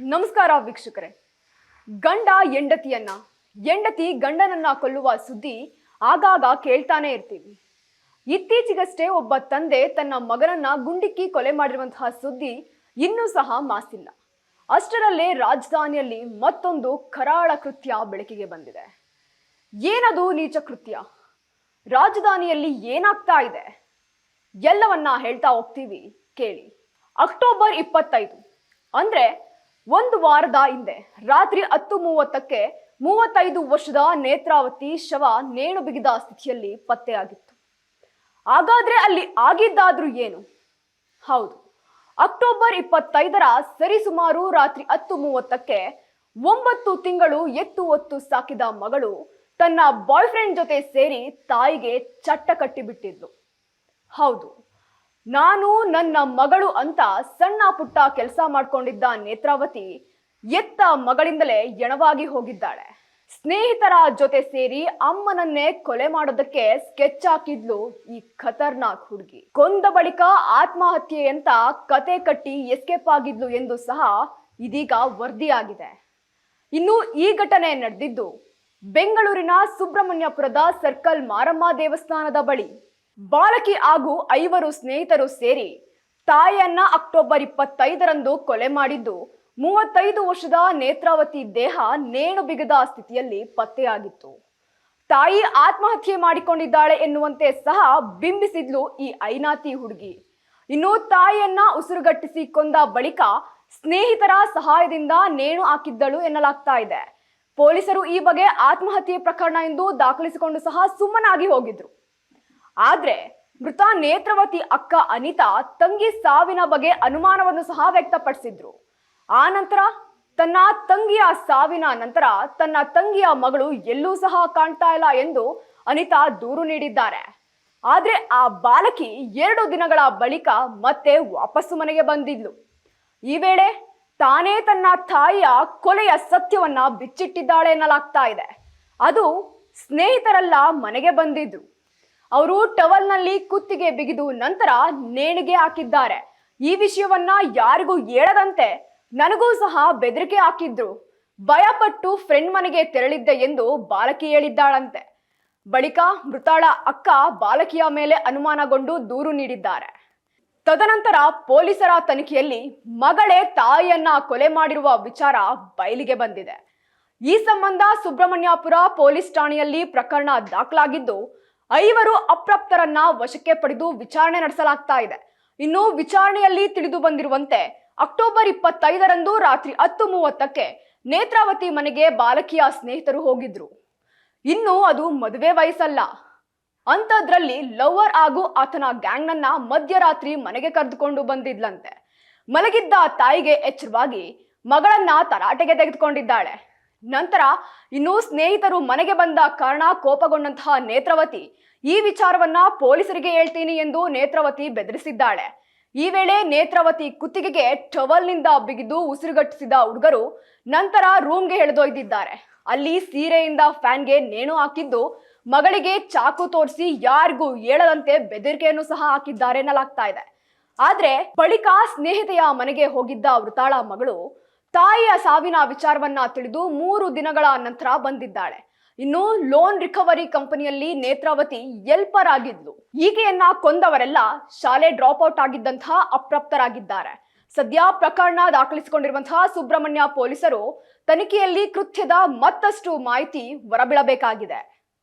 ನಮಸ್ಕಾರ ವೀಕ್ಷಕರೇ. ಗಂಡ ಹೆಂಡತಿಯನ್ನ, ಹೆಂಡತಿ ಗಂಡನನ್ನ ಕೊಲ್ಲುವ ಸುದ್ದಿ ಆಗಾಗ ಕೇಳ್ತಾನೆ ಇರ್ತೀವಿ. ಇತ್ತೀಚೆಗಷ್ಟೇ ಒಬ್ಬ ತಂದೆ ತನ್ನ ಮಗನನ್ನ ಗುಂಡಿಕ್ಕಿ ಕೊಲೆ ಮಾಡಿರುವಂತಹ ಸುದ್ದಿ ಇನ್ನೂ ಸಹ ಮಾಸಿಲ್ಲ. ಅಷ್ಟರಲ್ಲೇ ರಾಜಧಾನಿಯಲ್ಲಿ ಮತ್ತೊಂದು ಕರಾಳ ಕೃತ್ಯ ಬೆಳಕಿಗೆ ಬಂದಿದೆ. ಏನದು ನೀಚ ಕೃತ್ಯ? ರಾಜಧಾನಿಯಲ್ಲಿ ಏನಾಗ್ತಾ ಇದೆ? ಎಲ್ಲವನ್ನ ಹೇಳ್ತಾ ಹೋಗ್ತೀವಿ ಕೇಳಿ. ಅಕ್ಟೋಬರ್ ಇಪ್ಪತ್ತೈದು. ಅಂದ್ರೆ ಒಂದು ವಾರದ ಹಿಂದೆ, ರಾತ್ರಿ ಹತ್ತು ಮೂವತ್ತಕ್ಕೆ ಮೂವತ್ತೈದು ವರ್ಷದ ನೇತ್ರಾವತಿ ಶವ ನೇಣು ಬಿಗಿದ ಸ್ಥಿತಿಯಲ್ಲಿ ಪತ್ತೆಯಾಗಿತ್ತು. ಹಾಗಾದ್ರೆ ಅಲ್ಲಿ ಆಗಿದ್ದಾದ್ರೂ ಏನು? ಹೌದು, ಅಕ್ಟೋಬರ್ ಇಪ್ಪತ್ತೈದರ ಸರಿಸುಮಾರು ರಾತ್ರಿ ಹತ್ತು ಮೂವತ್ತಕ್ಕೆ ಒಂಬತ್ತು ತಿಂಗಳು ಎತ್ತು ಒತ್ತು ಸಾಕಿದ ಮಗಳು ತನ್ನ ಬಾಯ್ ಫ್ರೆಂಡ್ ಜೊತೆ ಸೇರಿ ತಾಯಿಗೆ ಚಟ್ಟ ಕಟ್ಟಿಬಿಟ್ಟಿದ್ಲು. ಹೌದು ನಾನು ನನ್ನ ಮಗಳು ಅಂತ ಸಣ್ಣ ಪುಟ್ಟ ಕೆಲಸ ಮಾಡ್ಕೊಂಡಿದ್ದ ನೇತ್ರಾವತಿ ಎತ್ತ ಮಗಳಿಂದಲೇ ಎಣವಾಗಿ ಹೋಗಿದ್ದಾಳೆ. ಸ್ನೇಹಿತರ ಜೊತೆ ಸೇರಿ ಅಮ್ಮನನ್ನೇ ಕೊಲೆ ಮಾಡೋದಕ್ಕೆ ಸ್ಕೆಚ್ ಹಾಕಿದ್ಲು ಈ ಖತರ್ನಾಕ್ ಹುಡುಗಿ. ಕೊಂದ ಬಳಿಕ ಆತ್ಮಹತ್ಯೆ ಅಂತ ಕತೆ ಕಟ್ಟಿ ಎಸ್ಕೇಪ್ ಆಗಿದ್ಲು ಎಂದು ಸಹ ಇದೀಗ ವರದಿಯಾಗಿದೆ. ಇನ್ನು ಈ ಘಟನೆ ನಡೆದಿದ್ದು ಬೆಂಗಳೂರಿನ ಸುಬ್ರಹ್ಮಣ್ಯಪುರದ ಸರ್ಕಲ್ ಮಾರಮ್ಮ ದೇವಸ್ಥಾನದ ಬಳಿ. ಬಾಲಕಿ ಹಾಗೂ ಐವರು ಸ್ನೇಹಿತರು ಸೇರಿ ತಾಯಿಯನ್ನ ಅಕ್ಟೋಬರ್ ಇಪ್ಪತ್ತೈದರಂದು ಕೊಲೆ ಮಾಡಿದ್ದು, ಮೂವತ್ತೈದು ವರ್ಷದ ನೇತ್ರಾವತಿ ದೇಹ ನೇಣು ಬಿಗದ ಸ್ಥಿತಿಯಲ್ಲಿ ಪತ್ತೆಯಾಗಿತ್ತು. ತಾಯಿ ಆತ್ಮಹತ್ಯೆ ಮಾಡಿಕೊಂಡಿದ್ದಾಳೆ ಎನ್ನುವಂತೆ ಸಹ ಬಿಂಬಿಸಿದ್ಲು ಈ ಐನಾತಿ ಹುಡುಗಿ. ಇನ್ನು ತಾಯಿಯನ್ನ ಉಸಿರುಗಟ್ಟಿಸಿ ಕೊಂದ ಬಳಿಕ ಸ್ನೇಹಿತರ ಸಹಾಯದಿಂದ ನೇಣು ಹಾಕಿದ್ದಳು ಎನ್ನಲಾಗ್ತಾ ಇದೆ. ಪೊಲೀಸರು ಈ ಬಗ್ಗೆ ಆತ್ಮಹತ್ಯೆ ಪ್ರಕರಣ ಎಂದು ದಾಖಲಿಸಿಕೊಂಡು ಸಹ ಸುಮ್ಮನಾಗಿ ಹೋಗಿದ್ರು. ಆದ್ರೆ ಮೃತ ನೇತ್ರವತಿ ಅಕ್ಕ ಅನಿತಾ ತಂಗಿ ಸಾವಿನ ಬಗ್ಗೆ ಅನುಮಾನವನ್ನು ಸಹ ವ್ಯಕ್ತಪಡಿಸಿದ್ರು. ಆ ನಂತರ ತನ್ನ ತಂಗಿಯ ಸಾವಿನ ನಂತರ ತನ್ನ ತಂಗಿಯ ಮಗಳು ಎಲ್ಲೂ ಸಹ ಕಾಣ್ತಾ ಇಲ್ಲ ಎಂದು ಅನಿತಾ ದೂರು ನೀಡಿದ್ದಾರೆ. ಆದ್ರೆ ಆ ಬಾಲಕಿ ಎರಡು ದಿನಗಳ ಬಳಿಕ ಮತ್ತೆ ವಾಪಸ್ಸು ಮನೆಗೆ ಬಂದಿದ್ಲು. ಈ ವೇಳೆ ತಾನೇ ತನ್ನ ತಾಯಿಯ ಕೊಲೆಯ ಸತ್ಯವನ್ನ ಬಿಚ್ಚಿಟ್ಟಿದ್ದಾಳೆ ಎನ್ನಲಾಗ್ತಾ ಇದೆ. ಅದು ಸ್ನೇಹಿತರೆಲ್ಲ ಮನೆಗೆ ಬಂದಿದ್ರು. ಅವರು ಟವಲ್ನಲ್ಲಿ ಕುತ್ತಿಗೆ ಬಿಗಿದು ನಂತರ ನೇಣಿಗೆ ಹಾಕಿದ್ದಾರೆ. ಈ ವಿಷಯವನ್ನ ಯಾರಿಗೂ ಹೇಳದಂತೆ ನನಗೂ ಸಹ ಬೆದರಿಕೆ ಹಾಕಿದ್ರು. ಭಯಪಟ್ಟು ಫ್ರೆಂಡ್ ಮನೆಗೆ ತೆರಳಿದ್ದೆ ಎಂದು ಬಾಲಕಿ ಹೇಳಿದ್ದಾಳಂತೆ. ಬಳಿಕ ಮೃತಾಳ ಅಕ್ಕ ಬಾಲಕಿಯ ಮೇಲೆ ಅನುಮಾನಗೊಂಡು ದೂರು ನೀಡಿದ್ದಾರೆ. ತದನಂತರ ಪೊಲೀಸರ ತನಿಖೆಯಲ್ಲಿ ಮಗಳೇ ತಾಯಿಯನ್ನ ಕೊಲೆ ಮಾಡಿರುವ ವಿಚಾರ ಬಯಲಿಗೆ ಬಂದಿದೆ. ಈ ಸಂಬಂಧ ಸುಬ್ರಹ್ಮಣ್ಯಪುರ ಪೊಲೀಸ್ ಠಾಣೆಯಲ್ಲಿ ಪ್ರಕರಣ ದಾಖಲಾಗಿದ್ದು ಐವರು ಅಪ್ರಾಪ್ತರನ್ನ ವಶಕ್ಕೆ ಪಡೆದು ವಿಚಾರಣೆ ನಡೆಸಲಾಗ್ತಾ ಇದೆ. ಇನ್ನು ವಿಚಾರಣೆಯಲ್ಲಿ ತಿಳಿದು ಬಂದಿರುವಂತೆ, ಅಕ್ಟೋಬರ್ ಇಪ್ಪತ್ತೈದರಂದು ರಾತ್ರಿ ಹತ್ತು ಮೂವತ್ತಕ್ಕೆ ನೇತ್ರಾವತಿ ಮನೆಗೆ ಬಾಲಕಿಯ ಸ್ನೇಹಿತರು ಹೋಗಿದ್ರು. ಇನ್ನು ಅದು ಮದುವೆ ವಯಸ್ಸಲ್ಲ. ಅಂಥದ್ರಲ್ಲಿ ಲವರ್ ಹಾಗೂ ಆತನ ಗ್ಯಾಂಗ್ನನ್ನ ಮಧ್ಯರಾತ್ರಿ ಮನೆಗೆ ಕರೆದುಕೊಂಡು ಬಂದಿದ್ಲಂತೆ. ಮಲಗಿದ್ದ ತಾಯಿಗೆ ಎಚ್ಚರವಾಗಿ ಮಗಳನ್ನ ತರಾಟೆಗೆ ತೆಗೆದುಕೊಂಡಿದ್ದಾಳೆ. ನಂತರ ಇನ್ನು ಸ್ನೇಹಿತರು ಮನೆಗೆ ಬಂದ ಕಾರಣ ಕೋಪಗೊಂಡಂತಹ ನೇತ್ರವತಿ. ಈ ವಿಚಾರವನ್ನ ಪೊಲೀಸರಿಗೆ ಹೇಳ್ತೀನಿ ಎಂದು ನೇತ್ರವತಿ ಬೆದರಿಸಿದ್ದಾಳೆ. ಈ ವೇಳೆ ನೇತ್ರಾವತಿ ಕುತ್ತಿಗೆಗೆ ಟವಲ್ನಿಂದ ಬಿಗಿದು ಉಸಿರುಗಟ್ಟಿಸಿದ ಹುಡುಗರು ನಂತರ ರೂಮ್ಗೆ ಎಳೆದೊಯ್ದಿದ್ದಾರೆ. ಅಲ್ಲಿ ಸೀರೆಯಿಂದ ಫ್ಯಾನ್ಗೆ ನೇಣು ಹಾಕಿದ್ದು, ಮಗಳಿಗೆ ಚಾಕು ತೋರಿಸಿ ಯಾರಿಗೂ ಹೇಳದಂತೆ ಬೆದರಿಕೆಯನ್ನು ಸಹ ಹಾಕಿದ್ದಾರೆ ಎನ್ನಲಾಗ್ತಾ ಇದೆ. ಆದ್ರೆ ಬಳಿಕ ಸ್ನೇಹಿತೆಯ ಮನೆಗೆ ಹೋಗಿದ್ದ ಮೃತಾಳ ಮಗಳು ತಾಯಿಯ ಸಾವಿನ ವಿಚಾರವನ್ನ ತಿಳಿದು ಮೂರು ದಿನಗಳ ನಂತರ ಬಂದಿದ್ದಾಳೆ. ಇನ್ನು ಲೋನ್ ರಿಕವರಿ ಕಂಪನಿಯಲ್ಲಿ ನೇತ್ರಾವತಿ ಎಲ್ಪರ್ ಆಗಿದ್ಲು. ಈಕೆಯನ್ನ ಕೊಂದವರೆಲ್ಲ ಶಾಲೆ ಡ್ರಾಪ್ ಔಟ್ ಆಗಿದ್ದಂತಹ ಅಪ್ರಾಪ್ತರಾಗಿದ್ದಾರೆ. ಸದ್ಯ ಪ್ರಕರಣ ದಾಖಲಿಸಿಕೊಂಡಿರುವಂತಹ ಸುಬ್ರಹ್ಮಣ್ಯ ಪೊಲೀಸರು ತನಿಖೆಯಲ್ಲಿ ಕೃತ್ಯದ ಮತ್ತಷ್ಟು ಮಾಹಿತಿ ಹೊರಬೀಳಬೇಕಾಗಿದೆ.